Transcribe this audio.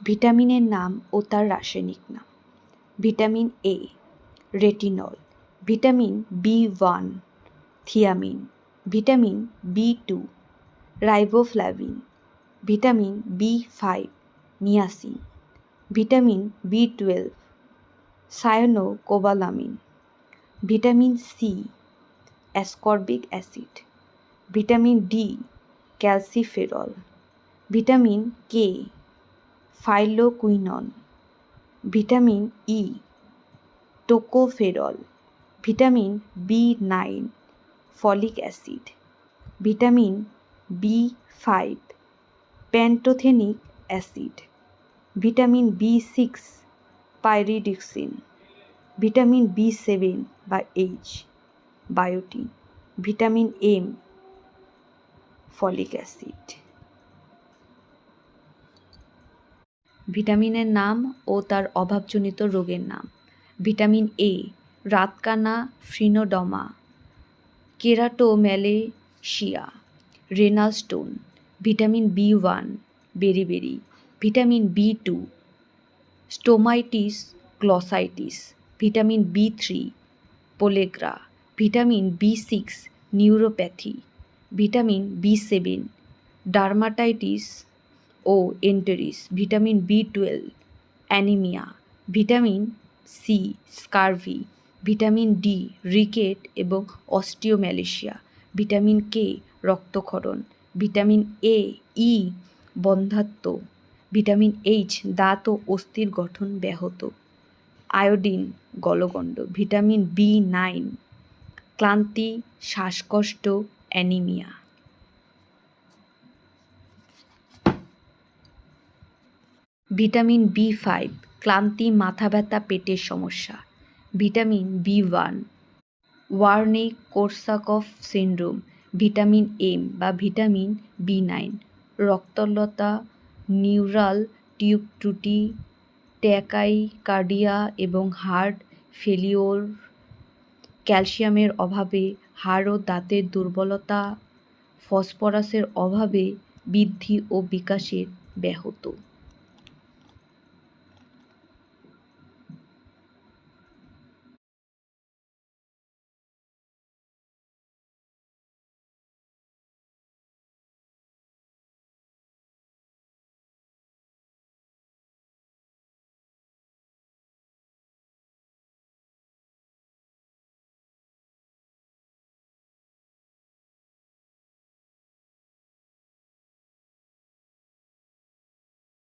ভিটামিনের নাম ও তার রাসায়নিক নাম। Vitamin A retinol vitamin B one thiamine vitamin B two riboflavin vitamin B five niacin vitamin B twelve cyanocobalamin vitamin C ascorbic acid vitamin D calciferol vitamin K phylloquinone, vitamin E tocopherol, vitamin B nine folic acid, vitamin B five pantothenic acid, vitamin B six pyridoxine, vitamin B seven বা H biotin, vitamin M folic acid. ভিটামিনের নাম ও তার অভাবজনিত রোগের নাম। Vitamin A রাতকানা phrynoderma, keratomalacia renal stone vitamin B one beriberi vitamin B two stomatitis glossitis vitamin B three pellagra vitamin B six neuropathy vitamin B seven dermatitis ও enteritis, vitamin B twelve anaemia, vitamin C scurvy, vitamin D rickets এবং osteomalacia, vitamin K রক্তক্ষরণ, vitamin A E বন্ধাত্ম, vitamin H দাঁত ও অস্থির গঠন ব্যাহত, iodine, গলগণ্ড, vitamin B nine ক্লান্তি, শ্বাসকষ্ট, অ্যানিমিয়া। ভিটামিন বি ফাইভ ক্লান্তি মাথা ব্যথা পেটের সমস্যা। Vitamin B one Wernicke Korsakoff syndrome vitamin M বা ভিটামিন বি নাইন রক্তলতা, নিউরাল টিউব ত্রুটি ট্যাকাইকার্ডিয়া এবং হার্ট ফেলিওর, ক্যালসিয়ামের অভাবে হাড় ও দাঁতের দুর্বলতা, ফসফরাসের অভাবে বৃদ্ধি ও বিকাশের ব্যাহত।